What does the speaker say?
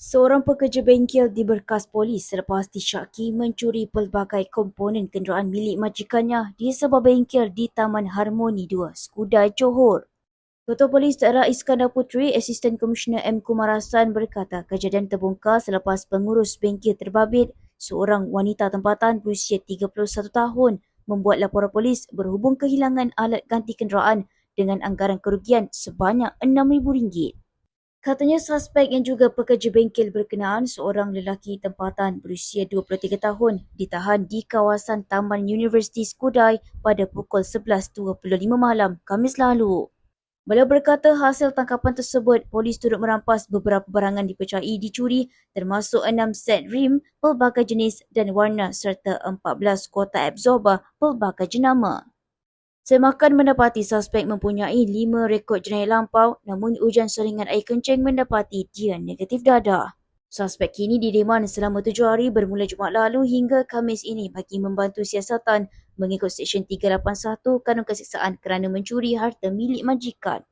Seorang pekerja bengkel diberkas polis selepas disyaki mencuri pelbagai komponen kenderaan milik majikannya di sebuah bengkel di Taman Harmoni 2, Skudai, Johor. Ketua Polis Daerah Iskandar Puteri, Asisten Komisioner M. Kumarasan berkata kejadian terbongkar selepas pengurus bengkel terbabit, seorang wanita tempatan berusia 31 tahun, membuat laporan polis berhubung kehilangan alat ganti kenderaan dengan anggaran kerugian sebanyak RM6,000. Katanya suspek yang juga pekerja bengkel berkenaan seorang lelaki tempatan berusia 23 tahun ditahan di kawasan Taman Universiti Skudai pada pukul 11.25 malam Khamis lalu. Beliau berkata hasil tangkapan tersebut, polis turut merampas beberapa barangan dipercayai dicuri termasuk 6 set rim pelbagai jenis dan warna serta 14 kotak absorber pelbagai jenama. Semakan mendapati suspek mempunyai lima rekod jenayah lampau namun ujian saringan air kencing mendapati dia negatif dadah. Suspek kini direman selama tujuh hari bermula Jumaat lalu hingga Khamis ini bagi membantu siasatan mengikut Seksyen 381 Kanun Keseksaan kerana mencuri harta milik majikan.